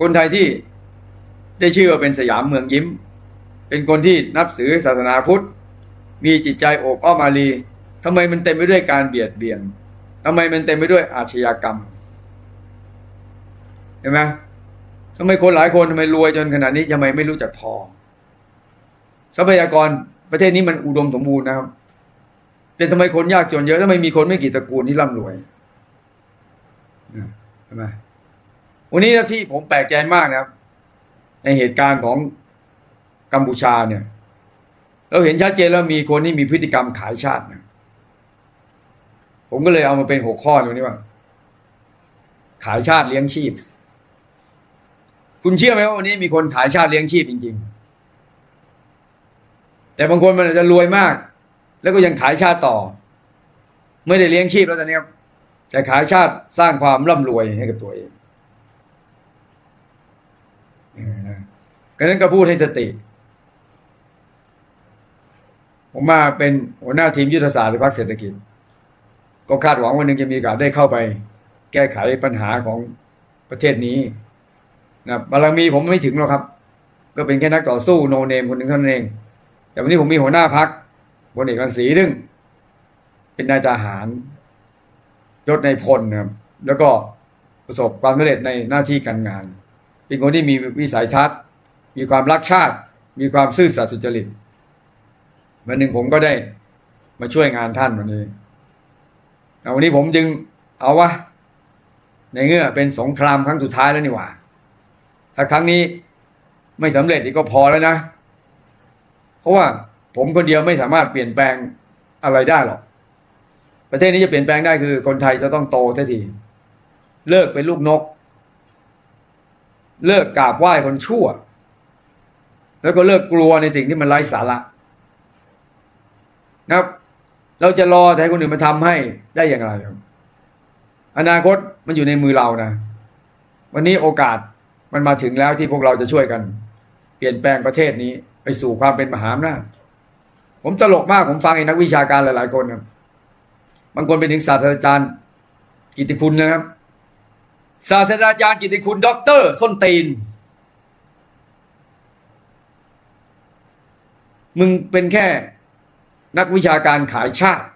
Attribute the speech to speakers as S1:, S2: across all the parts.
S1: คนไทยที่ได้ชื่อว่าเป็นสยามเมืองยิ้ม เป็นคนที่นับถือศาสนาพุทธ มีจิตใจโอบอ้อมอารีทำไมมันเต็มไปด้วยการเบียดเบียนทำไมมันเต็มไปด้วยอาชญากรรมเห็นไหมทำไมคนหลายคนทำไมรวยจนขนาดนี้ทำไมไม่รู้จักพอ ทรัพยากรประเทศนี้มันอุดมสมบูรณ์นะครับ แต่ทำไมคนยากจนเยอะทำไมมีคนไม่กี่ตระกูลที่ร่ำรวยนะใช่ไหม วันนี้นะที่ผมแปลกใจมากนะครับ ในเหตุการณ์ของกัมพูชาเนี่ย เราเห็นชัดเจนแล้วมีคนที่มีพฤติกรรมขายชาตินะผมก็เลยเอามาเป็นหัวข้อตรงนี้ว่า ขายชาติเลี้ยงชีพ คุณเชื่อไหมว่าวันนี้มีคนขายชาติเลี้ยงชีพจริง ๆ แต่บางคนมันอาจจะรวยมาก แล้วก็ยังขายชาติต่อ ไม่ได้เลี้ยงชีพแล้วตอนนี้ครับแต่ขายชาติสร้างความร่ำรวยให้กับตัวเองเออนะ ก็นั้นก็พูดให้สติ ผมมาเป็นหัวหน้าทีมยุทธศาสตร์ในภาคเศรษฐกิจ ก็คาดหวังวันหนึ่งจะมีโอกาสได้เข้าไป แก้ไขปัญหาของประเทศนี้นะบารมีผมไม่ถึงหรอกครับ ก็เป็นแค่นักต่อสู้โนเนมคนหนึ่งเท่านั้นเอง แต่วันนี้ผมมีหัวหน้าพักพลเอกรังสีซึ่งเป็นนายทหารยศในพลนะครับแล้วก็ประสบความสำเร็จในหน้าที่การงาน เป็นคนที่มีวิสัยทัศน์ มีความรักชาติ มีความซื่อสัตย์สุจริตวันหนึ่งผมก็ได้มาช่วยงานท่านวันนี้แต่วันนี้ผมจึงเอาวะในเงื่อเป็นสงครามครั้งสุดท้ายแล้วนี่หว่า ถ้าครั้งนี้ไม่สำเร็จนี่ก็พอแล้วนะ เพราะว่าผมคนเดียวไม่สามารถเปลี่ยนแปลงอะไรได้หรอก ประเทศนี้จะเปลี่ยนแปลงได้คือคนไทยจะต้องโตทันที เลิกเป็นลูกนก เลิกกราบไหว้คนชั่ว แล้วก็เลิกกลัวในสิ่งที่มันไร้สาระนะครับ เราจะรอแต่ให้คนอื่นมาทำให้ได้อย่างไรครับ อนาคตมันอยู่ในมือเรานะ วันนี้โอกาสมันมาถึงแล้วที่พวกเราจะช่วยกัน เปลี่ยนแปลงประเทศนี้ไปสู่ความเป็นมหาอำนาจผมตลกมากผมฟังไอ้นักวิชาการหลาย ๆ คนครับบางคนเป็นถึงศาสตราจารย์กิตติคุณนะครับ ศาสตราจารย์กิตติคุณด็อกเตอร์ส้นตีน มึงเป็นแค่นักวิชาการขายชาติ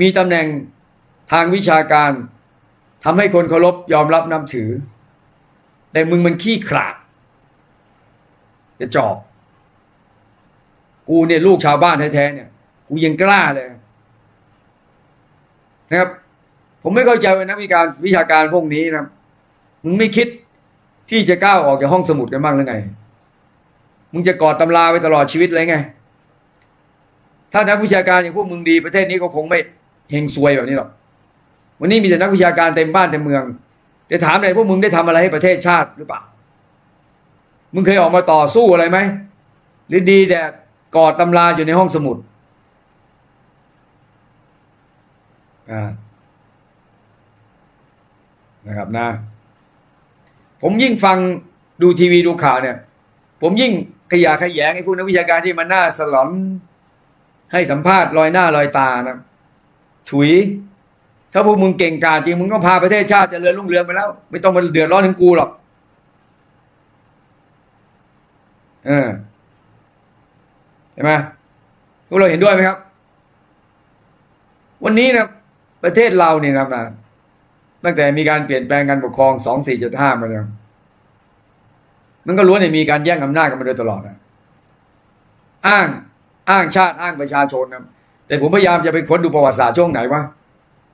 S1: มีตำแหน่งทางวิชาการทำให้คนเคารพยอมรับนับถือ แต่มึงมันขี้ขลาดจะจอบกูเนี่ยลูกชาวบ้านแท้ๆเนี่ย กูยังกล้าเลยนะครับ ผมไม่เข้าใจว่านักวิการวิชาการพวกนี้นะมึงไม่คิดที่จะก้าวออกจากห้องสมุดกันบ้างหรือไง มึงจะกอดตำราไว้ตลอดชีวิตเลยไง ถ้านักวิชาการอย่างพวกมึงดีประเทศนี้ก็คงไม่เฮงซวยแบบนี้หรอก วันนี้มีแต่นักวิชาการเต็มบ้านเต็มเมืองจะถามหน่อยพวกมึงได้ทำอะไรให้ประเทศชาติหรือเปล่า มึงเคยออกมาต่อสู้อะไรไหม หรือดีแต่กอดตำราอยู่ในห้องสมุด อ่านะครับนะ ผมยิ่งฟังดูทีวีดูข่าวเนี่ย ผมยิ่งขยะแขยงไอ้พวกนักวิชาการที่มันหน้าสลอน ให้สัมภาษณ์ลอยหน้าลอยตานะถุย ถ้าพวกมึงเก่งกาจจริงมึงก็พาประเทศชาติเจริญรุ่งเรืองไปแล้ว ไม่ต้องมาเดือดร้อนถึงกูหรอก เออเห็นไหมพวกเราเห็นด้วยไหมครับ วันนี้นะประเทศเราเนี่ยนะตั้งแต่มีการเปลี่ยนแปลงการปกครองสองสี่เจ็ดห้ามาเนี่ย มันก็ล้วนแต่มีการแย่งอำนาจกันมาโดยตลอดนะอ้างอ้างชาติอ้างประชาชนนะแต่ผมพยายามจะไปค้นดูประวัติศาสตร์ช่วงไหนว่า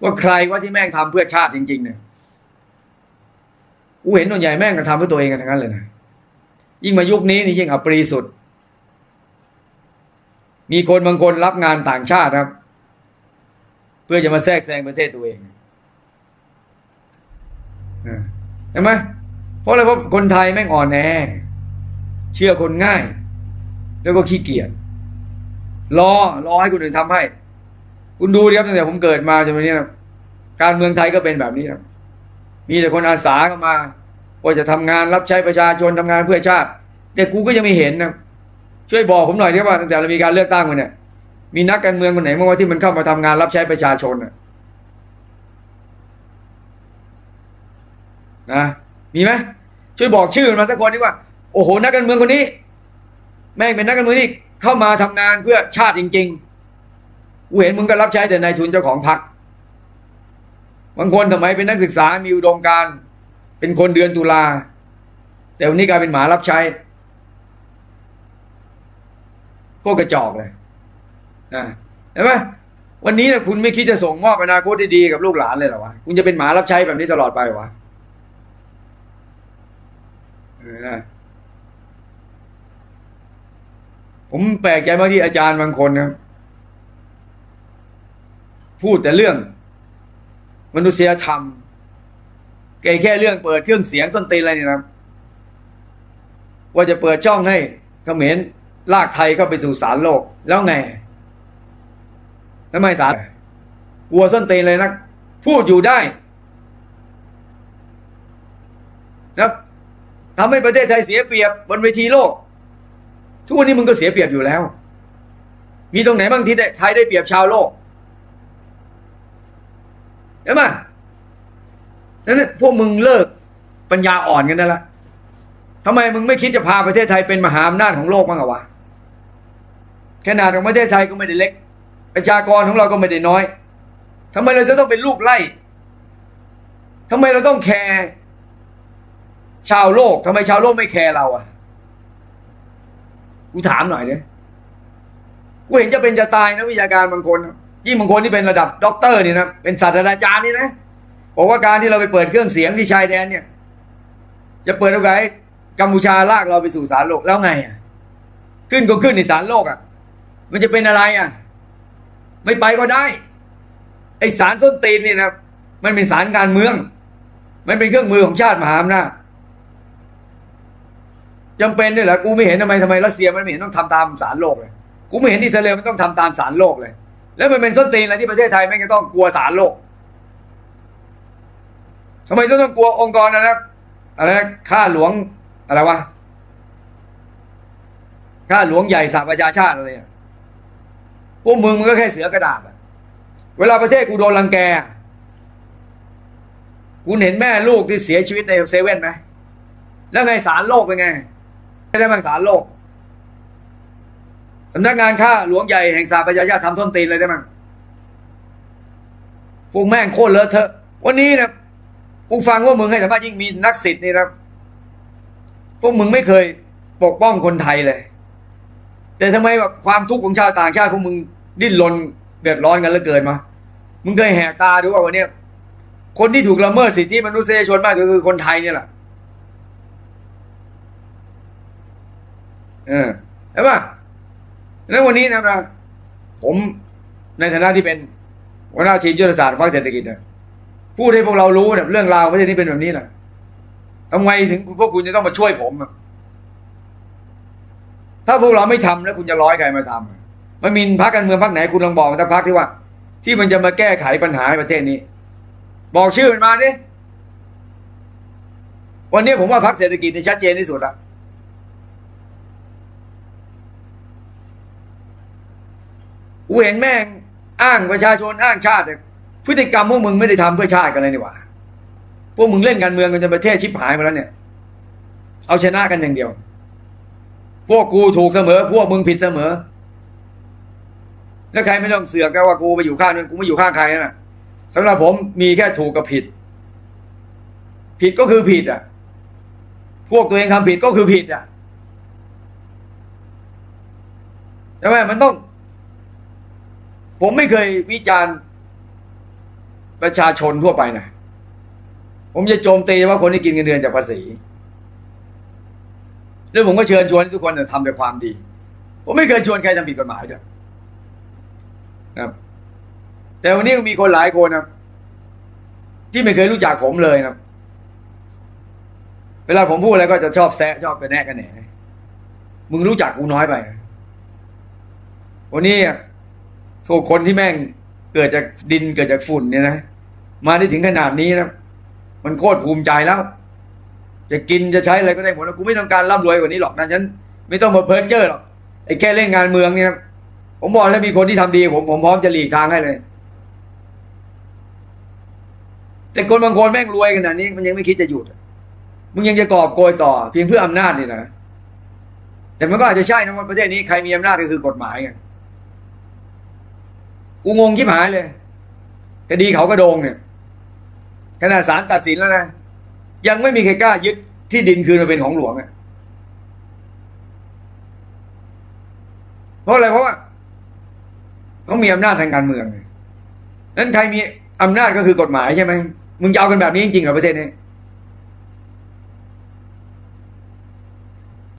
S1: ว่าใครว่าที่แม่งทำเพื่อชาติจริง ๆ เนี่ยกูเห็นส่วนใหญ่แม่งก็ทำเพื่อตัวเองกันทั้งนั้นเลยนะยิ่งมายุคนี้นี่ยิ่งอับปรีสุด มีคนบางคนรับงานต่างชาติครับ เพื่อจะมาแทรกแซงประเทศตัวเองนะเห็นไหม เพราะอะไรเพราะคนไทยแม่งอ่อนแอ เชื่อคนง่าย แล้วก็ขี้เกียจรอรอให้คนอื่นทำให้ คุณดูดิครับตั้งแต่ผมเกิดมาจนวันนี้นะการเมืองไทยก็เป็นแบบนี้นะมีแต่คนอาสาเข้ามาว่าจะทำงานรับใช้ประชาชนทำงานเพื่อชาติ แต่กูก็ยังไม่เห็นนะช่วยบอกผมหน่อยได้ว่าตั้งแต่เรามีการเลือกตั้งมาเนี่ยมีนักการเมืองคนไหนบ้างว่าที่มันเข้ามาทำงานรับใช้ประชาชนนะนะ มีไหมช่วยบอกชื่อมันมาสักคนดีกว่า โอ้โห นักการเมืองคนนี้ แม่งเป็นนักการเมืองที่เข้ามาทำงานเพื่อชาติจริงๆกูเห็นมึงก็รับใช้แต่นายทุนเจ้าของพรรคบางคนสมัยเป็นนักศึกษามีอุดมการเป็นคนเดือนตุลาแต่วันนี้กลายเป็นหมารับใช้ก็กระจอกเลยนะเห็นไหมวันนี้นะคุณไม่คิดจะส่งมอบอนาคตที่ดีกับลูกหลานเลยเหรอวะคุณจะเป็นหมารับใช้แบบนี้ตลอดไปหรอวะ ผมแปลกใจมากที่อาจารย์บางคนนะพูดแต่เรื่อง มนุษยธรรมแค่แค่เรื่องเปิดเครื่องเสียงส้นตีนอะไรนี่นะว่าจะเปิดช่องให้เขมรลากไทยเข้าไปสู่ศาลโลก แล้วไงทำไมศาลกลัวส้นตีนเลยนะพูดอยู่ได้นะ ทำให้ประเทศไทยเสียเปรียบบนเวทีโลก ทุกวันนี้มึงก็เสียเปรียบอยู่แล้ว มีตรงไหนบ้างที่ได้ไทยได้เปรียบชาวโลกเห็นไหมฉะนั้นพวกมึงเลิกปัญญาอ่อนกันนั่นละทำไมมึงไม่คิดจะพาประเทศไทยเป็นมหาอำนาจของโลกบ้างอะวะ ขนาดของประเทศไทยก็ไม่ได้เล็ก ประชากรของเราก็ไม่ได้น้อยทำไมเราจะต้องเป็นลูกไล่ทำไมเราต้องแคร์ ชาวโลกทำไมชาวโลกไม่แคร์เราอะ กูถามหน่อยเนี่ยกูเห็นจะเป็นจะตายนะวิทยาการบางคน ยิ่งบางคนที่เป็นระดับด็อกเตอร์นี่นะเป็นศาสตราจารย์นี่นะบอกว่าการที่เราไปเปิดเครื่องเสียงที่ชายแดนเนี่ย จะเปิดโอกาสกัมพูชาลากเราไปสู่ศาลโลกแล้วไงอะขึ้นก็ขึ้นในศาลโลกอะ มันจะเป็นอะไรอะ ไม่ไปก็ได้ ไอสารส้นตีนนี่นะมันเป็นสารการเมือง มันเป็นเครื่องมือของชาติมหาอำนาจ จำเป็นด้วยเหรอกูไม่เห็นทำไมทำไมรัสเซียมันไม่เห็นต้องทำตามสารโลกเลย กูไม่เห็นอิสราเอลมันต้องทำตามสารโลกเลย แล้วมันเป็นส้นตีนอะไรที่ประเทศไทยไม่งจะต้องกลัวสารโลกทำไมต้องต้องกลัวองค์กรนะนะอะไรนะข้าหลวงอะไรวะข้าหลวงใหญ่สหประชาชาติอะไรเนี่ยพวกมึงมันก็แค่เสือกระดาษเวลาประเทศกูโดนรังแกคุณเห็นแม่ลูกที่เสียชีวิตในเซเว่นไหมแล้วไงสารโลกเป็นไง ไม่ได้บางสารโลกสำนักงานข้าหลวงใหญ่แห่งสหประชาชาติทำท้นตีนเลยได้มั้งพวกแม่งโคตรเลอะเทอะ วันนี้นะกูฟังว่ามึงให้สัมภาษณ์ยิ่งมีนักสิทธิ์นี่นะพวกมึงไม่เคยปกป้องคนไทยเลย แต่ทำไมแบบความทุกข์ของชาวต่างชาติพวกมึงดิ้นรนเดือดร้อนกันเหลือเกินมา มึงเคยแหกตาดูว่าวันเนี้ยคนที่ถูกละเมิดสิทธิมนุษยชนมากก็คือคนไทยเนี่ยแหละ เออใช่ป่ะแล้ววันนี้นะนะผมในฐานะที่เป็นหัวหน้าทีมยุทธศาสตร์พรรคเศรษฐกิจนี่ยพูดให้พวกเรารู้เนี่ยเรื่องราวประเทศนี้เป็นแบบนี้แหละทำไมถึงพวกคุณจะต้องมาช่วยผมอะถ้าพวกเราไม่ทำแล้วคุณจะร้อยใครมาทำมันมีพรรคการเมืองพรรคไหนคุณลองบอกมาสักพรรคที่ว่า ที่มันจะมาแก้ไขปัญหาให้ประเทศนี้ บอกชื่อมันมาดิวันนี้ผมว่าพรรคเศรษฐกิจในชัดเจนที่สุดละ กูเห็นแม่งอ้างประชาชนอ้างชาติพฤติกรรมพวกมึงไม่ได้ทำเพื่อชาติกันเลยนี่หว่าพวกมึงเล่นการเมืองกันจนประเทศชิบหายมาแล้วเนี่ย เอาชนะกันอย่างเดียว พวกกูถูกเสมอ พวกมึงผิดเสมอ แล้วใครไม่ต้องเสือกกันว่ากูไปอยู่ข้างนึงกูไม่อยู่ข้างใครนะสำหรับผมมีแค่ถูกกับผิด ผิดก็คือผิดอะ พวกตัวเองทำผิดก็คือผิดอะใช่ไหมมันต้อง ผมไม่เคยวิจารณ์ประชาชนทั่วไปนะผมจะโจมตีว่าคนที่กินเงินเดือนจากภาษีแล้วผมก็เชิญชวนทุกคนทำแต่ความดี ผมไม่เคยชวนใครทำผิดกฎหมายด้วยนะครับ แต่วันนี้มีคนหลายคนนะที่ไม่เคยรู้จักผมเลยนะเวลาผมพูดอะไรก็จะชอบแซะชอบไปแนะกันแหนมึงรู้จักกูน้อยไป วันนี้ ทุกคนที่แม่งเกิดจากดินเกิดจากฝุ่นเนี่ยนะ มาได้ถึงขนาดนี้นะ มันโคตรภูมิใจแล้ว จะกินจะใช้อะไรก็ได้หมดแล้วกูไม่ต้องการร่ำรวยกว่านี้หรอกนะฉันไม่ต้องมาเพ้อเจ้อหรอกไอ้แค่เล่นงานเมืองเนี่ยนะผมบอกถ้ามีคนที่ทำดี ผมผมพร้อมจะหลีกทางให้เลย แต่คนบางคนแม่งรวยขนาดนี้ มันยังไม่คิดจะหยุดมึงยังจะกอบโกยต่อ เพียงเพื่ออำนาจนี่นะแต่มันก็อาจจะใช่นะว่าประเทศนี้ใครมีอำนาจก็คือกฎหมายไง กูงงชิบหายเลยคดีเขากระโดงเนี่ยขนาดศาลตัดสินแล้วนะยังไม่มีใครกล้ายึดที่ดินคืนมาเป็นของหลวงอะเพราะอะไรเพราะว่าเขามีอำนาจทางการเมืองไงนั้นใครมีอำนาจก็คือกฎหมายใช่ไหมมึงจะเอากันแบบนี้จริงๆเหรอประเทศนี้